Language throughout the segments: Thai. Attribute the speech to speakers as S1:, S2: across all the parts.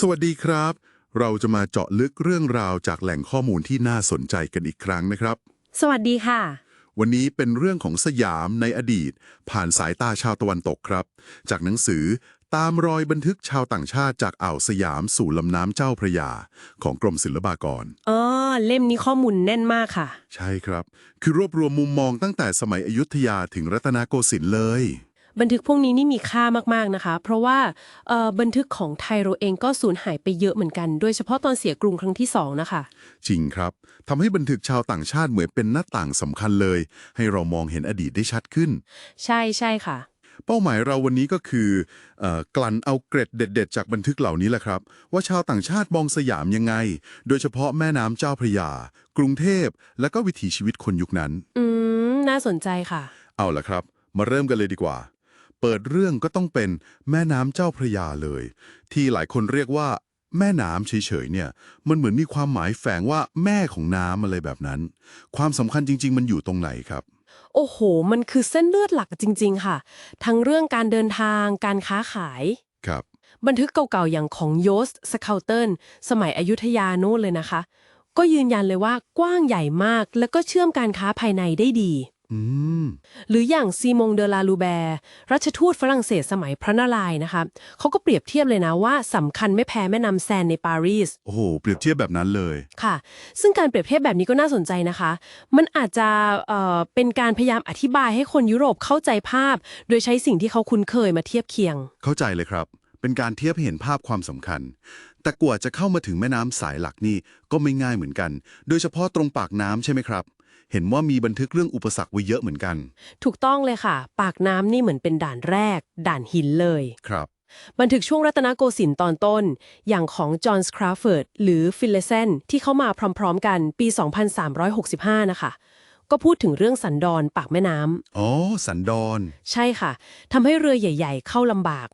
S1: สวัสดีครับ เราจะมาเจาะลึกเรื่องราวจากแหล่งข้อมูลที่น่าสนใจกันอีกครั้งนะครับ
S2: สวัสดีค่ะ
S1: วันนี้เป็นเรื่องของสยามในอดีต ผ่านสายตาชาวตะวันตกครับ จากหนังสือตามรอยบันทึกชาวต่างชาติจากอ่าวสยามสู่ลำน้ำเจ้าพระยา ของกรมศิลปากร
S2: อ๋อ เล่มนี้ข้อมูลแน่นมากค่ะ
S1: ใช่ครับ คือรวบรวมมุมมองตั้งแต่สมัยอยุธยาถึงรัตนโกสินทร์เลย
S2: บันทึกพวกนี้นี่มีค่ามากๆนะคะ เพราะว่าเอ่อบันทึกของไทยเราเองก็สูญหายไปเยอะเหมือนกัน โดยเฉพาะตอนเสียกรุงครั้งที่สองนะคะ
S1: จริงครับทำให้บันทึกชาวต่างชาติเหมือนเป็นหน้าต่างสำคัญเลย ให้เรามองเห็นอดีตได้ชัดขึ้น
S2: ใช่ใช่ค่ะ
S1: เป้าหมายเราวันนี้ก็คือเออกลั่นเอาเกร็ดเด็ด ๆ จากบันทึกเหล่านี้แหละครับ ว่าชาวต่างชาติมองสยามยังไง โดยเฉพาะแม่น้ำเจ้าพระยา กรุงเทพ และก็วิถีชีวิตคนยุคนั้น
S2: อืม น่าสนใจค่ะ
S1: เอาล่ะครับ มาเริ่มกันเลยดีกว่า เปิดเรื่องก็ต้องเป็นแม่น้ำเจ้าพระยาเลย ที่หลายคนเรียกว่า แม่น้ำเฉยๆเนี่ย มันเหมือนมีความหมายแฝงว่าแม่ของน้ำอะไรแบบนั้น ความสำคัญจริง ๆ มันอยู่ตรงไหนครับ
S2: โอ้โห มันคือเส้นเลือดหลักจริง ๆ ค่ะ ทั้งเรื่องการเดินทาง การค้าขาย
S1: ครับ
S2: บันทึกเก่าๆอย่างของโยสสเคาเติลสมัยอยุธยาโน่นเลยนะคะ ก็ยืนยันเลยว่ากว้างใหญ่มาก แล้วก็เชื่อมการค้าภายในได้ดี
S1: อืม
S2: หรืออย่างซีมงเดอลาลูแบร์รัชทูตฝรั่งเศสสมัยพระนารายณ์นะคะเขาก็เปรียบเทียบเลยนะว่าสำคัญไม่แพ้แม่น้ำแซนในปารีส
S1: โอ้โห เปรียบเทียบแบบนั้นเลย
S2: ค่ะ ซึ่งการเปรียบเทียบแบบนี้ก็น่าสนใจนะคะ มันอาจจะเอ่อเป็นการพยายามอธิบายให้คนยุโรปเข้าใจภาพ โดยใช้สิ่งที่เขาคุ้นเคยมาเทียบเคียง
S1: เข้าใจเลยครับ เป็นการเทียบให้เห็นภาพความสำคัญ แต่กว่าจะเข้ามาถึงแม่น้ำสายหลักนี่ก็ไม่ง่ายเหมือนกัน โดยเฉพาะตรงปากน้ำใช่ไหมครับ เห็นว่ามีบันทึกเรื่องอุปสรรคไว้เยอะเหมือนกัน
S2: ถูกต้องเลยค่ะ ปากน้ำนี่เหมือนเป็นด่านแรก ด่านหินเลย
S1: ครับ
S2: บันทึกช่วงรัตนโกสินทร์ตอนต้น อย่างของจอห์นสคราฟเฟิร์ดหรือฟิลเลเซนที่เข้ามาพร้อมๆ กันปี 2365 นะคะ ก็พูดถึงเรื่องสันดอนปากแม่น้ำ
S1: อ๋อ สันดอน
S2: ใช่ค่ะทำให้เรือใหญ่ ๆ เข้าลำบาก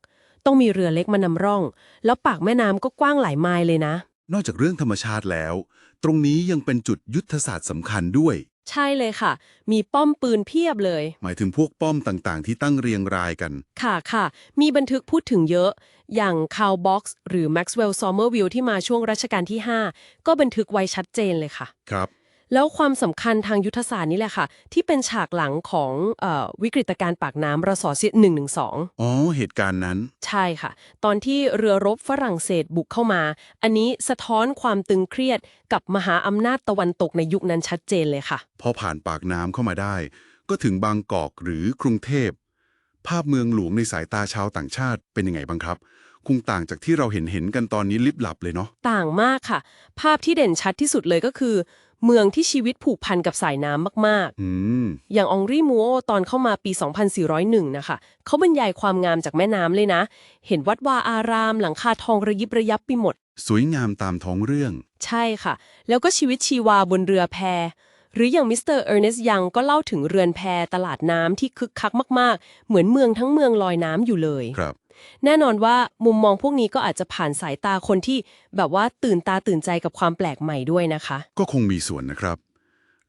S2: ต้องมีเรือเล็กมานำร่อง แล้วปากแม่น้ำก็กว้างหลายไมล์เลยนะ
S1: นอกจากเรื่องธรรมชาติแล้ว ตรงนี้ยังเป็นจุดยุทธศาสตร์สำคัญด้วย
S2: ใช่เลยค่ะ มีป้อมปืนเพียบเลย
S1: หมายถึงพวกป้อมต่างๆ ที่ตั้งเรียงรายกัน
S2: ค่ะค่ะ มีบันทึกพูดถึงเยอะ อย่างคาวบ็อกซ์หรือ Maxwell Somerville ที่มาช่วงรัชกาลที่ 5 ก็บันทึกไว้ชัดเจนเลยค่ะ
S1: ครับ
S2: แล้วความสำคัญทางยุทธศาสตร์นี่แหละค่ะ ที่เป็นฉากหลังของเออวิกฤตการณ์ปากน้ำรสอหนึ่งหนึ่งสอง
S1: อ๋อ เหตุการณ์นั้น
S2: ใช่ค่ะ ตอนที่เรือรบฝรั่งเศสบุกเข้ามา อันนี้สะท้อนความตึงเครียดกับมหาอำนาจตะวันตกในยุคนั้นชัดเจนเลยค่ะ
S1: พอผ่านปากน้ำเข้ามาได้ ก็ถึงบางกอกหรือกรุงเทพ ภาพเมืองหลวงในสายตาชาวต่างชาติเป็นยังไงบ้างครับคงต่างจากที่เราเห็นเห็นๆกันตอนนี้ลิบหลับเลยเนาะ
S2: ต่างมากค่ะ ภาพที่เด่นชัดที่สุดเลยก็คือ เมืองที่ชีวิตผูกพันกับสายน้ำมาก
S1: อืม
S2: ๆอย่างองรีมูโอตอนเข้ามาปี 2401 นะคะ เขาบรรยายความงามจากแม่น้ำเลยนะ เห็นวัดวาอาราม หลังคาทองระยิบระยับไปหมด
S1: สวยงามตามท้องเรื่อง
S2: ใช่ค่ะ แล้วก็ชีวิตชีวาบนเรือแพ หรืออย่างมิสเตอร์เออร์เนสยังก็เล่าถึงเรือนแพตลาดน้ำที่คึกคักมาก ๆ เหมือนเมืองทั้งเมืองลอยน้ำอยู่เลย
S1: ครับ
S2: แน่นอนว่ามุมมองพวกนี้ก็อาจจะผ่านสายตาคนที่แบบว่าตื่นตาตื่นใจกับความแปลกใหม่ด้วยนะคะ
S1: ก็คงมีส่วนนะครับ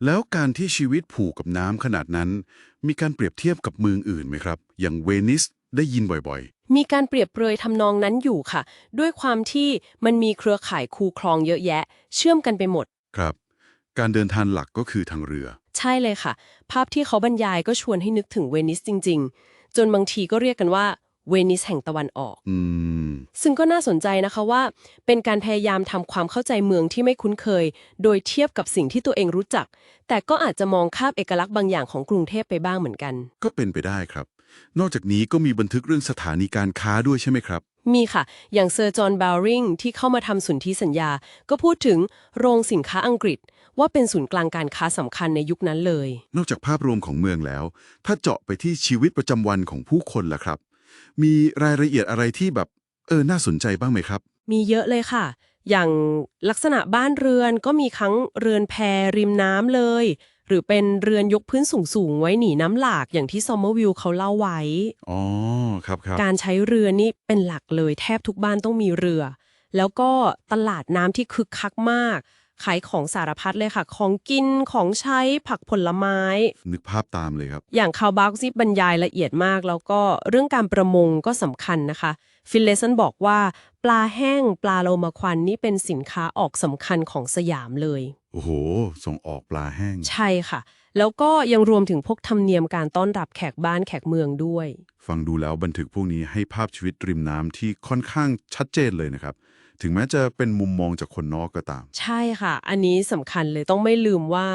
S1: แล้วการที่ชีวิตผูกกับน้ำขนาดนั้น มีการเปรียบเทียบกับเมืองอื่นไหมครับ อย่างเวนิสได้ยินบ่อย
S2: มีการเปรียบเปรยทำนองนั้นอยู่ค่ะ ด้วยความที่มันมีเครือข่ายคูคลองเยอะแยะ เชื่อมกันไปหมด
S1: ๆครับ การเดินทางหลักก็คือทางเรือ
S2: ใช่เลยค่ะ ภาพที่เขาบรรยายก็ชวนให้นึกถึงเวนิสจริง ๆ จนบางทีก็เรียกกันว่า เวนิสแห่งตะวันออก
S1: อืม
S2: ซึ่งก็น่าสนใจนะคะว่า เป็นการพยายามทำความเข้าใจเมืองที่ไม่คุ้นเคย โดยเทียบกับสิ่งที่ตัวเองรู้จัก แต่ก็อาจจะมองข้ามเอกลักษณ์บางอย่างของกรุงเทพไปบ้างเหมือนกัน
S1: ก็เป็นไปได้ครับ นอกจากนี้ก็มีบันทึกเรื่องสถานีการค้าด้วยใช่ไหมครับ
S2: มีค่ะ อย่างเซอร์จอห์นบาวริงที่เข้ามาทำสุนทรีสัญญา ก็พูดถึงโรงสินค้าอังกฤษ ว่าเป็นศูนย์กลางการค้าสำคัญในยุคนั้นเลย
S1: นอกจากภาพรวมของเมืองแล้ว ถ้าเจาะไปที่ชีวิตประจำวันของผู้คนล่ะครับ มีรายละเอียดอะไรที่แบบ เออ น่าสนใจบ้างไหมครับ
S2: มีเยอะเลยค่ะ อย่างลักษณะบ้านเรือนก็มีทั้งเรือนแพริมน้ำเลย หรือเป็นเรือนยกพื้นสูงๆ ไว้หนีน้ำหลากอย่างที่ซอมเมอร์วิลเขาเล่าไว้
S1: อ๋อ ครับครับ
S2: การใช้เรือนี่เป็นหลักเลยแทบทุกบ้านต้องมีเรือ แล้วก็ตลาดน้ำที่คึกคักมาก ขายของสารพัดเลยค่ะ ของกินของใช้ผักผลไม้
S1: นึกภาพตามเลยครับ
S2: อย่างคาวบักซิบรรยายละเอียดมาก แล้วก็เรื่องการประมงก็สำคัญนะคะ ฟิลเลสันบอกว่า ปลาแห้งปลาโลมาควันนี่เป็นสินค้าออกสำคัญของสยามเลย
S1: โอ้โห ส่งออกปลาแห้ง
S2: ใช่ค่ะ แล้วก็ยังรวมถึงพวกธรรมเนียมการต้อนรับแขกบ้านแขกเมืองด้วย
S1: ฟังดูแล้วบันทึกพวกนี้ให้ภาพชีวิตริมน้ำที่ค่อนข้างชัดเจนเลยนะครับ ถึงแม้จะเป็นมุมมองจากคนนอกก็ตาม
S2: ใช่ค่ะ อันนี้สำคัญเลยต้องไม่ลืมว่า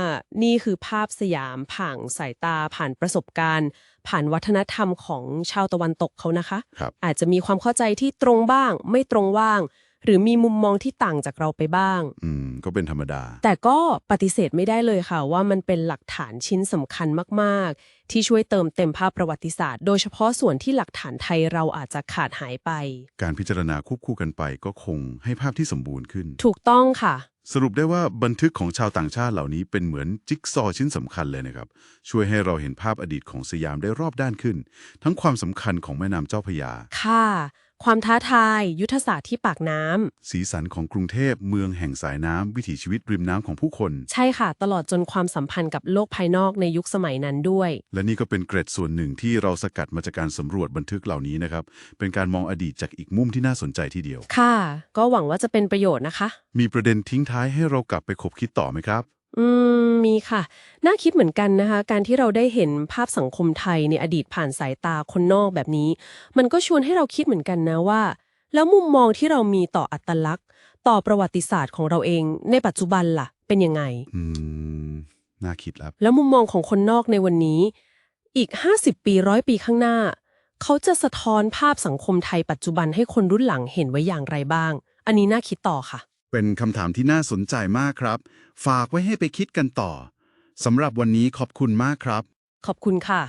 S2: นี่คือภาพสยามผ่านสายตาผ่านประสบการณ์ ผ่านวัฒนธรรมของชาวตะวันตกเขานะคะ
S1: ครับ
S2: อาจจะมีความเข้าใจที่ตรงบ้าง ไม่ตรงบ้าง หรือมีมุมมองที่ต่างจากเราไปบ้าง
S1: อืม ก็เป็นธรรมดา
S2: แต่ก็ปฏิเสธไม่ได้เลยค่ะ ว่ามันเป็นหลักฐานชิ้นสำคัญมากๆ ที่ช่วยเติมเต็มภาพประวัติศาสตร์ โดยเฉพาะส่วนที่หลักฐานไทยเราอาจจะขาดหายไป
S1: การพิจารณาควบคู่กันไปก็คงให้ภาพที่สมบูรณ์ขึ้น
S2: ถูกต้องค่ะ
S1: สรุปได้ว่าบันทึกของชาวต่างชาติเหล่านี้เป็นเหมือนจิ๊กซอว์ชิ้นสำคัญเลยนะครับ ช่วยให้เราเห็นภาพอดีตของสยามได้รอบด้านขึ้น ทั้งความสำคัญของแม่น้ำเจ้าพระยา
S2: ค่ะ ความท้าทาย ยุทธศาสตร์ที่ปากน้ำ
S1: สีสันของกรุงเทพเมืองแห่งสายน้ำวิถีชีวิตริมน้ำของผู้คน
S2: ใช่ค่ะ ตลอดจนความสัมพันธ์กับโลกภายนอกในยุคสมัยนั้นด้วย
S1: และนี่ก็เป็นเกร็ดส่วนหนึ่งที่เราสกัดมาจากการสำรวจบันทึกเหล่านี้นะครับ เป็นการมองอดีตจากอีกมุมที่น่าสนใจทีเดียว
S2: ค่ะ ก็หวังว่าจะเป็นประโยชน์นะคะ
S1: มีประเด็นทิ้งท้ายให้เรากลับไปคบคิดต่อไหมครับ
S2: อืม มีค่ะ น่าคิดเหมือนกันนะคะ การที่เราได้เห็นภาพสังคมไทยในอดีตผ่านสายตาคนนอกแบบนี้ มันก็ชวนให้เราคิดเหมือนกันนะว่า แล้วมุมมองที่เรามีต่ออัตลักษณ์ ต่อประวัติศาสตร์ของเราเอง ในปัจจุบันล่ะ เป็นยังไง
S1: อืม น่าคิดแล้ว
S2: แล้วมุมมองของคนนอกในวันนี้ อีก 50 ปีร้อยปีข้างหน้า เขาจะสะท้อนภาพสังคมไทยปัจจุบันให้คนรุ่นหลังเห็นไว้อย่างไรบ้าง อันนี้น่าคิดต่อค่ะ
S1: เป็นคำถามที่น่าสนใจมากครับ ฝากไว้ให้ไปคิดกันต่อสำหรับวันนี้ขอบคุณมากครับ
S2: ขอบคุณค่ะ